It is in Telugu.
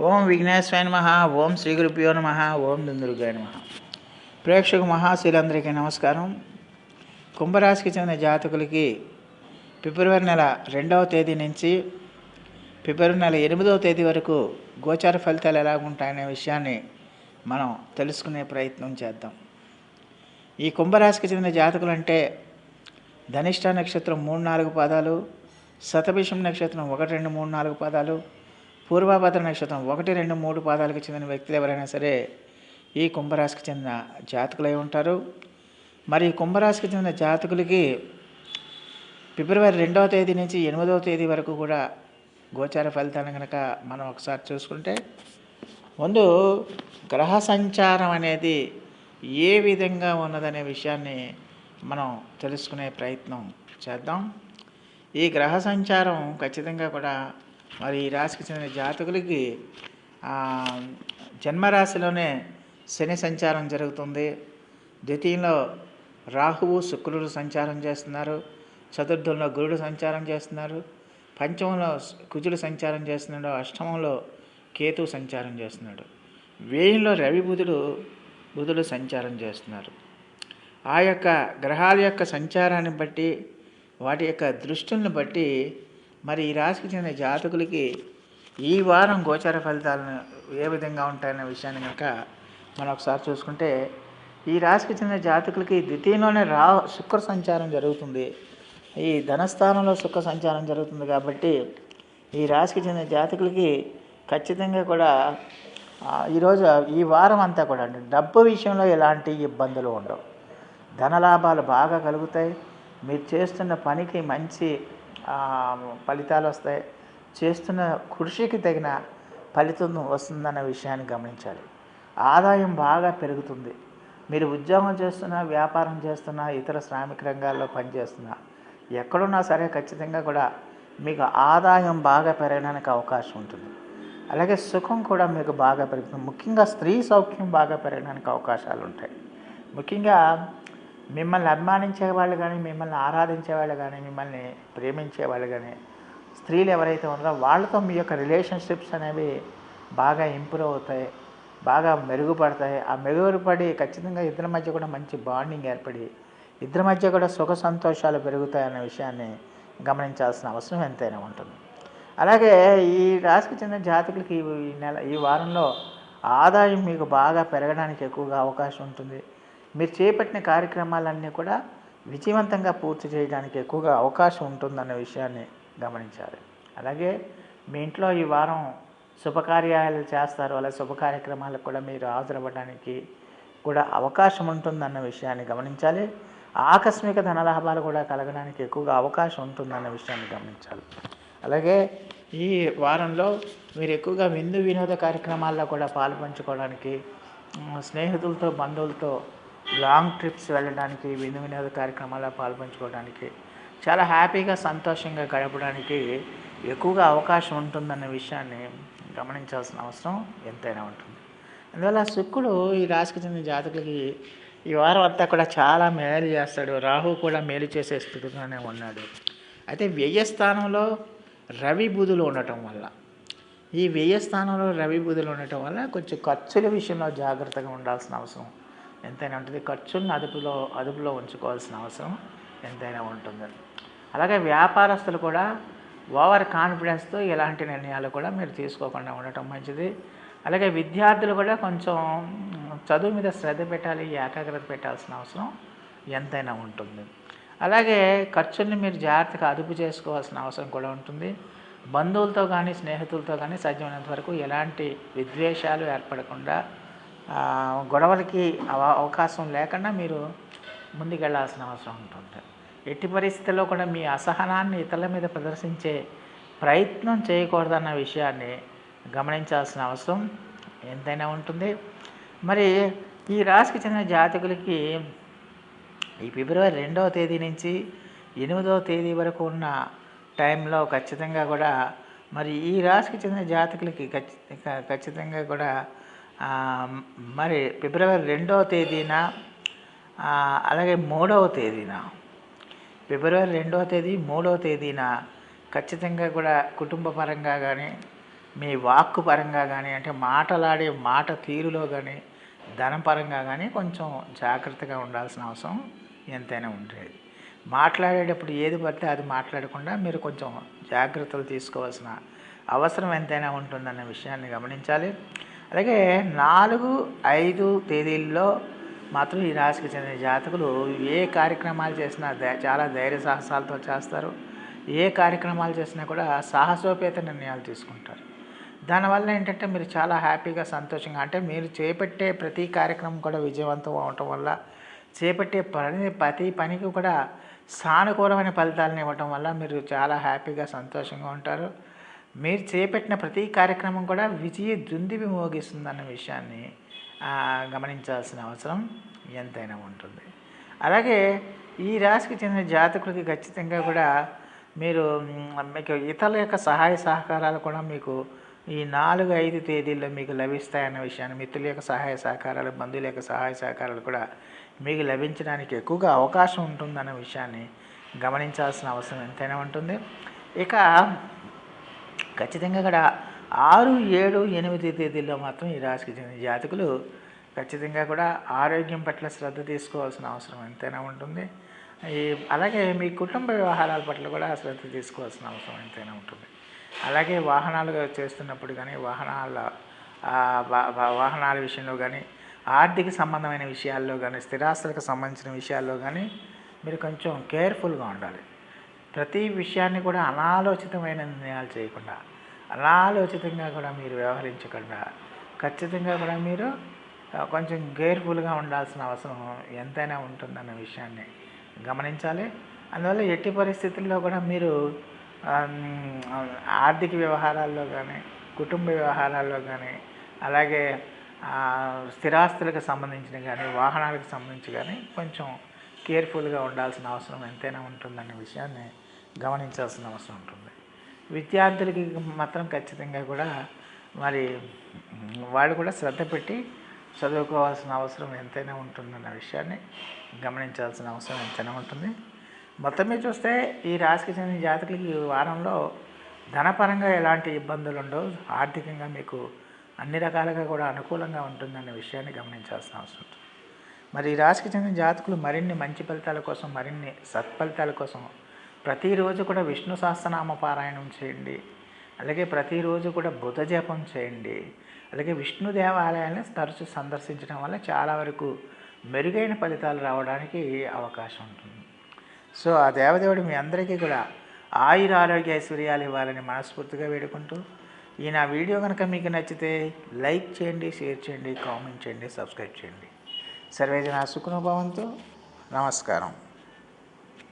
ఓం విఘ్నేశ్వరాయ నమ ఓం శ్రీ గురుభ్యో నమ ఓం దుందుర్గాయ నమ. ప్రేక్షక మహాశీలందరికీ నమస్కారం. కుంభరాశికి చెందిన జాతకులకి ఫిబ్రవరి నెల రెండవ తేదీ నుంచి ఫిబ్రవరి నెల ఎనిమిదవ తేదీ వరకు గోచార ఫలితాలు ఎలా ఉంటాయనే విషయాన్ని మనం తెలుసుకునే ప్రయత్నం చేద్దాం. ఈ కుంభరాశికి చెందిన జాతకులు అంటే ధనిష్ట నక్షత్రం మూడు నాలుగు పాదాలు శతభిషం నక్షత్రం ఒకటి రెండు మూడు నాలుగు పాదాలు పూర్వాభద్ర నక్షత్రం ఒకటి రెండు మూడు పాదాలకు చెందిన వ్యక్తులు ఎవరైనా సరే ఈ కుంభరాశికి చెందిన జాతకులై ఉంటారు. మరి ఈ కుంభరాశికి చెందిన జాతకులకి ఫిబ్రవరి రెండవ తేదీ నుంచి ఎనిమిదవ తేదీ వరకు కూడా గోచార ఫలితాలను కనుక మనం ఒకసారి చూసుకుంటే ముందు గ్రహ సంచారం అనేది ఏ విధంగా ఉన్నదనే విషయాన్ని మనం తెలుసుకునే ప్రయత్నం చేద్దాం. ఈ గ్రహ సంచారం ఖచ్చితంగా కూడా మరి ఈ రాశికి చెందిన జాతకులకి జన్మరాశిలోనే శని సంచారం జరుగుతుంది. ద్వితీయంలో రాహువు శుక్రుడు సంచారం చేస్తున్నారు. చతుర్థంలో గురుడు సంచారం చేస్తున్నారు. పంచమంలో కుజుడు సంచారం చేస్తున్నాడు. అష్టమంలో కేతు సంచారం చేస్తున్నాడు. వేయంలో రవి బుధుడు బుధుడు సంచారం చేస్తున్నారు. ఆ యొక్క గ్రహాల యొక్క సంచారాన్ని బట్టి వాటి యొక్క దృష్టిని బట్టి మరి ఈ రాశికి చెందిన జాతకులకి ఈ వారం గోచార ఫలితాలను ఏ విధంగా ఉంటాయనే విషయాన్ని కనుక మనం ఒకసారి చూసుకుంటే ఈ రాశికి చెందిన జాతకులకి ద్వితీయంలోనే రా శుక్ర సంచారం జరుగుతుంది. ఈ ధనస్థానంలో శుక్ర సంచారం జరుగుతుంది కాబట్టి ఈ రాశికి చెందిన జాతకులకి ఖచ్చితంగా కూడా ఈరోజు ఈ వారం అంతా కూడా అంటే డబ్బు విషయంలో ఎలాంటి ఇబ్బందులు ఉండవు. ధనలాభాలు బాగా కలుగుతాయి. మీరు చేస్తున్న పనికి మంచి ఫలితాలు వస్తాయి. చేస్తున్న కృషికి తగిన ఫలితం వస్తుందన్న విషయాన్ని గమనించాలి. ఆదాయం బాగా పెరుగుతుంది. మీరు ఉద్యోగం చేస్తున్నా వ్యాపారం చేస్తున్నా ఇతర శ్రామిక రంగాల్లో పనిచేస్తున్నా ఎక్కడున్నా సరే ఖచ్చితంగా కూడా మీకు ఆదాయం బాగా పెరగడానికి అవకాశం ఉంటుంది. అలాగే సుఖం కూడా మీకు బాగా పెరుగుతుంది. ముఖ్యంగా స్త్రీ సౌఖ్యం బాగా పెరగడానికి అవకాశాలు ఉంటాయి. ముఖ్యంగా మిమ్మల్ని అభిమానించే వాళ్ళు కానీ మిమ్మల్ని ఆరాధించే వాళ్ళు కానీ మిమ్మల్ని ప్రేమించే వాళ్ళు కానీ స్త్రీలు ఎవరైతే ఉన్నారో వాళ్ళతో మీ యొక్క రిలేషన్షిప్స్ అనేవి బాగా ఇంప్రూవ్ అవుతాయి బాగా మెరుగుపడతాయి. ఆ మెరుగుపడి ఖచ్చితంగా ఇద్దరి మధ్య కూడా మంచి బాండింగ్ ఏర్పడి ఇద్దరి మధ్య కూడా సుఖ సంతోషాలు పెరుగుతాయనే విషయాన్ని గమనించాల్సిన అవసరం ఎంతైనా ఉంటుంది. అలాగే ఈ రాశికి చెందిన జాతకులకి ఈ నెల ఈ వారంలో ఆదాయం మీకు బాగా పెరగడానికి ఎక్కువగా అవకాశం ఉంటుంది. మీరు చేపట్టిన కార్యక్రమాలన్నీ కూడా విజయవంతంగా పూర్తి చేయడానికి ఎక్కువగా అవకాశం ఉంటుందన్న విషయాన్ని గమనించాలి. అలాగే మీ ఇంట్లో ఈ వారం శుభకార్యాలు చేస్తారు. అలా శుభ కార్యక్రమాలకు కూడా మీరు హాజరవ్వడానికి కూడా అవకాశం ఉంటుందన్న విషయాన్ని గమనించాలి. ఆకస్మిక ధనలాభాలు కూడా కలగడానికి ఎక్కువగా అవకాశం ఉంటుందన్న విషయాన్ని గమనించాలి. అలాగే ఈ వారంలో మీరు ఎక్కువగా విందు వినోద కార్యక్రమాల్లో కూడా పాల్పంచుకోవడానికి స్నేహితులతో బంధువులతో లాంగ్ ట్రిప్స్ వెళ్ళడానికి విందు వినోద కార్యక్రమాల్లో పాల్పంచుకోవడానికి చాలా హ్యాపీగా సంతోషంగా గడపడానికి ఎక్కువగా అవకాశం ఉంటుందన్న విషయాన్ని గమనించాల్సిన అవసరం ఎంతైనా ఉంటుంది. అందువల్ల శుక్రుడు ఈ రాశికి చెందిన జాతకులకి ఈ వారం అంతా కూడా చాలా మేలు చేస్తాడు. రాహు కూడా మేలు చేసే స్థితిలోనే ఉన్నాడు. అయితే వ్యయస్థానంలో రవి బుధులు ఉండటం వల్ల ఈ వ్యయస్థానంలో రవి బుధులు ఉండటం వల్ల కొంచెం ఖర్చుల విషయంలో జాగ్రత్తగా ఉండాల్సిన అవసరం ఎంతైనా ఉంటుంది. ఖర్చులను అదుపులో అదుపులో ఉంచుకోవాల్సిన అవసరం ఎంతైనా ఉంటుంది. అలాగే వ్యాపారస్తులు కూడా ఓవర్ కాన్ఫిడెన్స్తో ఎలాంటి నిర్ణయాలు కూడా మీరు తీసుకోకుండా ఉండటం మంచిది. అలాగే విద్యార్థులు కూడా కొంచెం చదువు మీద శ్రద్ధ పెట్టాలి ఏకాగ్రత పెట్టాల్సిన అవసరం ఎంతైనా ఉంటుంది. అలాగే ఖర్చుల్ని మీరు జాగ్రత్తగా అదుపు చేసుకోవాల్సిన అవసరం కూడా ఉంటుంది. బంధువులతో కానీ స్నేహితులతో కానీ సాధ్యమైనంత వరకు ఎలాంటి విద్వేషాలు ఏర్పడకుండా గొడవలకి అవ- అవకాశం లేకుండా మీరు ముందుకెళ్ళాల్సిన అవసరం ఉంటుంది. ఎట్టి పరిస్థితుల్లో కూడా మీ అసహనాన్ని ఇతరుల మీద ప్రదర్శించే ప్రయత్నం చేయకూడదన్న విషయాన్ని గమనించాల్సిన అవసరం ఎంతైనా ఉంటుంది. మరి ఈ రాశికి చెందిన జాతకులకి ఈ ఫిబ్రవరి రెండవ తేదీ నుంచి ఎనిమిదవ తేదీ వరకు ఉన్న టైంలో ఖచ్చితంగా కూడా మరి ఈ రాశికి చెందిన జాతకులకి ఖచ్చితంగా కూడా మరి ఫిబ్రవరి రెండవ తేదీన అలాగే మూడవ తేదీన ఫిబ్రవరి రెండవ తేదీ మూడవ తేదీన ఖచ్చితంగా కూడా కుటుంబ పరంగా కానీ మీ వాక్కు పరంగా కానీ అంటే మాటలాడే మాట తీరులో కానీ ధనపరంగా కానీ కొంచెం జాగ్రత్తగా ఉండాల్సిన అవసరం ఎంతైనా ఉండేది. మాట్లాడేటప్పుడు ఏది పడితే అది మాట్లాడకుండా మీరు కొంచెం జాగ్రత్తలు తీసుకోవాల్సిన అవసరం ఎంతైనా ఉంటుందన్న విషయాన్ని గమనించాలి. అలాగే నాలుగు ఐదు తేదీల్లో మాత్రం ఈ రాశికి చెందిన జాతకులు ఏ కార్యక్రమాలు చేసినా చాలా ధైర్య సాహసాలతో చేస్తారు. ఏ కార్యక్రమాలు చేసినా కూడా సాహసోపేత నిర్ణయాలు తీసుకుంటారు. దానివల్ల ఏంటంటే మీరు చాలా హ్యాపీగా సంతోషంగా అంటే మీరు చేపట్టే ప్రతి కార్యక్రమం కూడా విజయవంతం అవటం వల్ల చేపట్టే పని ప్రతి పనికి కూడా సానుకూలమైన ఫలితాలను ఇవ్వటం వల్ల మీరు చాలా హ్యాపీగా సంతోషంగా ఉంటారు. మీరు చేపట్టిన ప్రతి కార్యక్రమం కూడా విజయ దుందివి మోగిస్తుందన్న విషయాన్ని గమనించాల్సిన అవసరం ఎంతైనా ఉంటుంది. అలాగే ఈ రాశికి చెందిన జాతకులకి ఖచ్చితంగా కూడా మీరు మీకు ఇతరుల యొక్క సహాయ సహకారాలు కూడా మీకు ఈ నాలుగు ఐదు తేదీల్లో మీకు లభిస్తాయన్న విషయాన్ని మిత్రుల యొక్క సహాయ సహకారాలు బంధువుల యొక్క సహాయ సహకారాలు కూడా మీకు లభించడానికి ఎక్కువగా అవకాశం ఉంటుందన్న విషయాన్ని గమనించాల్సిన అవసరం ఎంతైనా ఉంటుంది. ఇక ఖచ్చితంగా అక్కడ ఆరు ఏడు ఎనిమిది తేదీల్లో మాత్రం ఈ రాశికి చెందిన జాతకులు ఖచ్చితంగా కూడా ఆరోగ్యం పట్ల శ్రద్ధ తీసుకోవాల్సిన అవసరం ఎంతైనా ఉంటుంది. ఈ అలాగే మీ కుటుంబ వ్యవహారాల పట్ల కూడా శ్రద్ధ తీసుకోవాల్సిన అవసరం ఎంతైనా ఉంటుంది. అలాగే వాహనాలు చేస్తున్నప్పుడు కానీ వాహనాల వాహనాల విషయంలో కానీ ఆర్థిక సంబంధమైన విషయాల్లో కానీ స్థిరాస్తులకు సంబంధించిన విషయాల్లో కానీ మీరు కొంచెం కేర్ఫుల్గా ఉండాలి. ప్రతి విషయాన్ని కూడా అనాలోచితమైన నిర్ణయాలు చేయకుండా అనాలోచితంగా కూడా మీరు వ్యవహరించకుండా ఖచ్చితంగా కూడా మీరు కొంచెం కేర్ఫుల్గా ఉండాల్సిన అవసరం ఎంతైనా ఉంటుందన్న విషయాన్ని గమనించాలి. అందువల్ల ఎట్టి పరిస్థితుల్లో కూడా మీరు ఆర్థిక వ్యవహారాల్లో కానీ కుటుంబ వ్యవహారాల్లో కానీ అలాగే స్థిరాస్తులకు సంబంధించిన కానీ వాహనాలకు సంబంధించి కానీ కొంచెం కేర్ఫుల్గా ఉండాల్సిన అవసరం ఎంతైనా ఉంటుందనే విషయాన్ని గమనించాల్సిన అవసరం ఉంటుంది. విద్యార్థులకి మాత్రం ఖచ్చితంగా కూడా మరి వాళ్ళు కూడా శ్రద్ధ పెట్టి చదువుకోవాల్సిన అవసరం ఎంతైనా ఉంటుందన్న విషయాన్ని గమనించాల్సిన అవసరం ఎంతైనా ఉంటుంది. మొత్తం మీద చూస్తే ఈ రాశికి చెందిన జాతకులకి ఈ వారంలో ధనపరంగా ఎలాంటి ఇబ్బందులు ఉండవు. ఆర్థికంగా మీకు అన్ని రకాలుగా కూడా అనుకూలంగా ఉంటుందన్న విషయాన్ని గమనించాల్సిన అవసరం ఉంటుంది. మరి ఈ రాశికి చెందిన జాతకులు మరిన్ని మంచి ఫలితాల కోసం మరిన్ని సత్ఫలితాల కోసం ప్రతిరోజు కూడా విష్ణు సహస్రనామ పారాయణం చేయండి. అలాగే ప్రతిరోజు కూడా బుధ జపం చేయండి. అలాగే విష్ణు దేవాలయాలను తరచు సందర్శించడం వల్ల చాలా వరకు మెరుగైన ఫలితాలు రావడానికి అవకాశం ఉంటుంది. సో ఆ దేవదేవుడు మీ అందరికీ కూడా ఆయుర ఆరోగ్య ఐశ్వర్యాలు ఇవ్వాలని మనస్ఫూర్తిగా వేడుకుంటూ ఈ నా వీడియో కనుక మీకు నచ్చితే లైక్ చేయండి షేర్ చేయండి కామెంట్ చేయండి సబ్స్క్రైబ్ చేయండి. సర్వేజన సుఖనుభవంతో నమస్కారం.